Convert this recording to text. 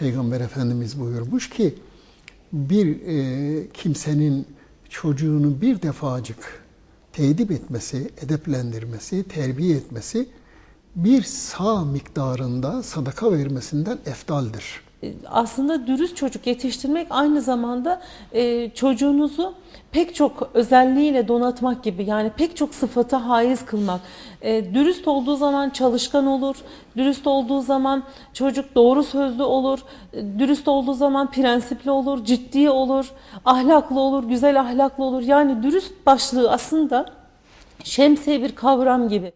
Peygamber Efendimiz buyurmuş ki bir e, kimsenin çocuğunu bir defacık tedip etmesi, edeplendirmesi, terbiye etmesi bir sağ miktarında sadaka vermesinden eftaldir. Aslında dürüst çocuk yetiştirmek aynı zamanda e, çocuğunuzu pek çok özelliğiyle donatmak gibi yani pek çok sıfata haiz kılmak. E, dürüst olduğu zaman çalışkan olur, dürüst olduğu zaman çocuk doğru sözlü olur, e, dürüst olduğu zaman prensipli olur, ciddi olur, ahlaklı olur, güzel ahlaklı olur. Yani dürüst başlığı aslında şemsiye bir kavram gibi.